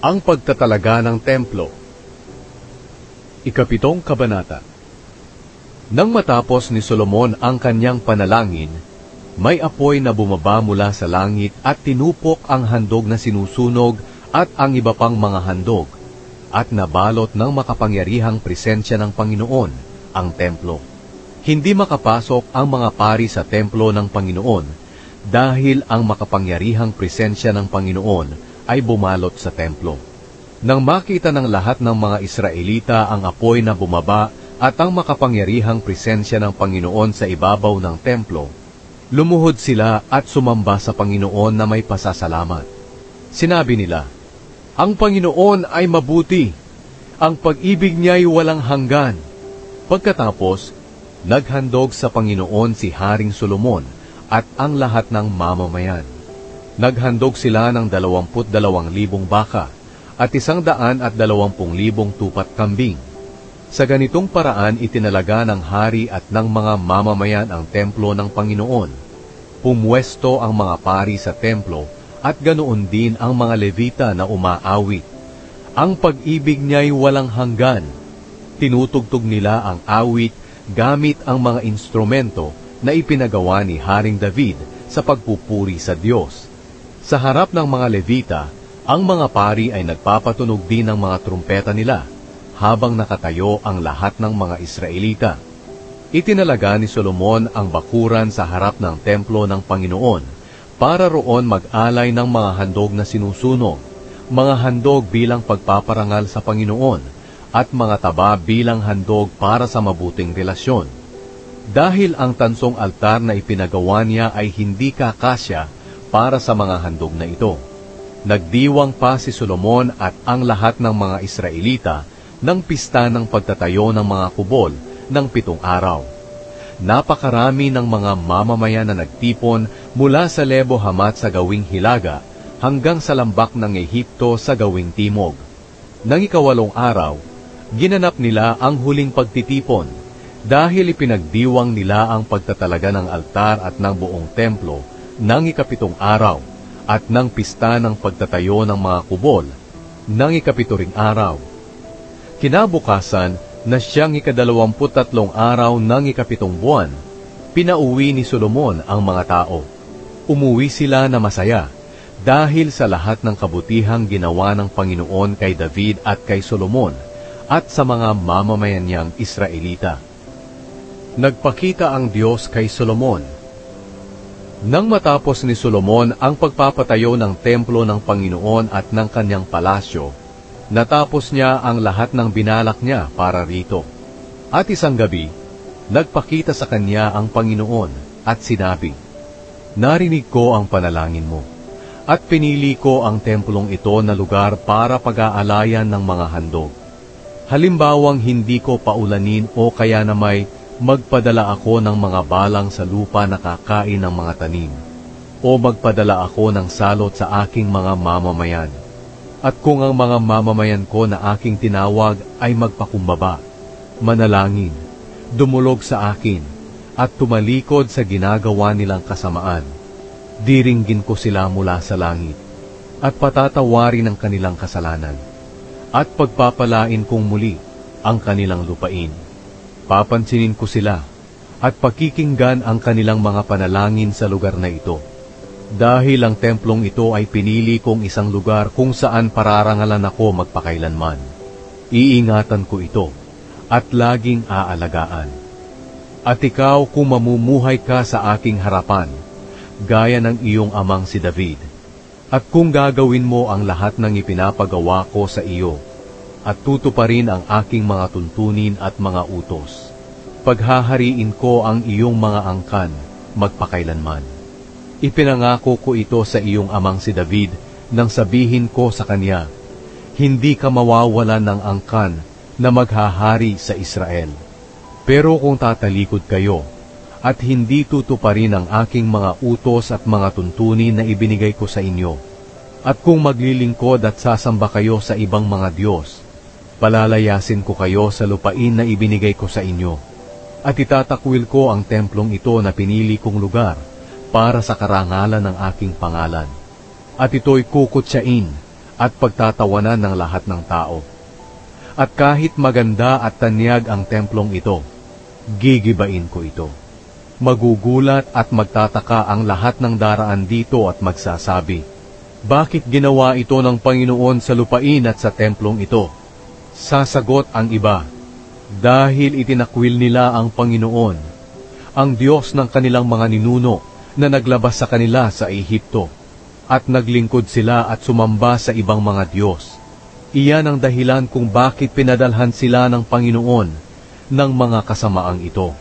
Ang pagtatalaga ng templo. Ikapitong kabanata. Nang matapos ni Solomon ang kanyang panalangin, may apoy na bumaba mula sa langit at tinupok ang handog na sinusunog at ang iba pang mga handog, at nabalot ng makapangyarihang presensya ng Panginoon, ang templo. Hindi makapasok ang mga pari sa templo ng Panginoon dahil ang makapangyarihang presensya ng Panginoon ay bumalot sa templo. Nang makita ng lahat ng mga Israelita ang apoy na bumaba at ang makapangyarihang presensya ng Panginoon sa ibabaw ng templo, lumuhod sila at sumamba sa Panginoon na may pasasalamat. Sinabi nila, Ang Panginoon ay mabuti, ang pag-ibig niya ay walang hanggan. Pagkatapos, naghandog sa Panginoon si Haring Solomon at ang lahat ng mamamayan. Naghandog sila ng dalawamput dalawang libong baka at isang daan at dalawampung libong tupat kambing. Sa ganitong paraan itinalaga ng hari at ng mga mamamayan ang templo ng Panginoon. Pumwesto ang mga pari sa templo at ganoon din ang mga levita na umaawit. Ang pag-ibig niya'y walang hanggan. Tinutugtog nila ang awit gamit ang mga instrumento na ipinagawa ni Haring David sa pagpupuri sa Diyos. Sa harap ng mga levita, ang mga pari ay nagpapatunog din ng mga trumpeta nila habang nakatayo ang lahat ng mga Israelita. Itinalaga ni Solomon ang bakuran sa harap ng templo ng Panginoon para roon mag-alay ng mga handog na sinusunog, mga handog bilang pagpaparangal sa Panginoon, at mga taba bilang handog para sa mabuting relasyon. Dahil ang tansong altar na ipinagawa niya ay hindi kakasya para sa mga handog na ito. Nagdiwang pa si Solomon at ang lahat ng mga Israelita ng pista ng pagtatayo ng mga kubol ng pitong araw. Napakarami ng mga mamamayan na nagtipon mula sa Lebo Hamat sa gawing Hilaga hanggang sa lambak ng Ehipto sa gawing Timog. Nang ikawalong araw, ginanap nila ang huling pagtitipon dahil ipinagdiwang nila ang pagtatalaga ng altar at ng buong templo ng ikapitong araw at ng pista ng pagtatayo ng mga kubol ng ikapituring araw. Kinabukasan na siyang ikadalawamput tatlong araw ng ikapitong buwan, pinauwi ni Solomon ang mga tao. Umuwi sila na masaya dahil sa lahat ng kabutihang ginawa ng Panginoon kay David at kay Solomon at sa mga mamamayan niyang Israelita. Nagpakita ang Diyos kay Solomon. Nang matapos ni Solomon ang pagpapatayo ng templo ng Panginoon at ng kanyang palasyo, natapos niya ang lahat ng binalak niya para rito. At isang gabi, nagpakita sa kanya ang Panginoon at sinabi, Narinig ko ang panalangin mo, at pinili ko ang templong ito na lugar para pag-aalayan ng mga handog. Halimbawang hindi ko paulanin o kaya na may magpadala ako ng mga balang sa lupa na kakain ng mga tanim, o magpadala ako ng salot sa aking mga mamamayan. At kung ang mga mamamayan ko na aking tinawag ay magpakumbaba, manalangin, dumulog sa akin, at tumalikod sa ginagawa nilang kasamaan, diringgin ko sila mula sa langit, at patatawarin ang kanilang kasalanan, at pagpapalain kong muli ang kanilang lupain. Papansinin ko sila at pakikinggan ang kanilang mga panalangin sa lugar na ito. Dahil ang templong ito ay pinili kong isang lugar kung saan pararangalan ako magpakailanman. Iingatan ko ito at laging aalagaan. At ikaw kung mamumuhay ka sa aking harapan, gaya ng iyong amang si David, at kung gagawin mo ang lahat ng ipinapagawa ko sa iyo, at tutuparin ang aking mga tuntunin at mga utos. Paghahariin ko ang iyong mga angkan, magpakailanman. Ipinangako ko ito sa iyong amang si David nang sabihin ko sa kanya, Hindi ka mawawalan ng angkan na maghahari sa Israel. Pero kung tatalikod kayo, at hindi tutuparin ang aking mga utos at mga tuntunin na ibinigay ko sa inyo, at kung maglilingkod at sasamba kayo sa ibang mga Diyos, palalayasin ko kayo sa lupain na ibinigay ko sa inyo, at itatakwil ko ang templong ito na pinili kong lugar para sa karangalan ng aking pangalan. At ito'y kukutsain at pagtatawanan ng lahat ng tao. At kahit maganda at tanyag ang templong ito, gigibain ko ito. Magugulat at magtataka ang lahat ng daraan dito at magsasabi, Bakit ginawa ito ng Panginoon sa lupain at sa templong ito? Sasagot ang iba, Dahil itinakwil nila ang Panginoon, ang Diyos ng kanilang mga ninuno na naglabas sa kanila sa Ehipto, at naglingkod sila at sumamba sa ibang mga Diyos. Iyan ang dahilan kung bakit pinadalhan sila ng Panginoon ng mga kasamaang ito.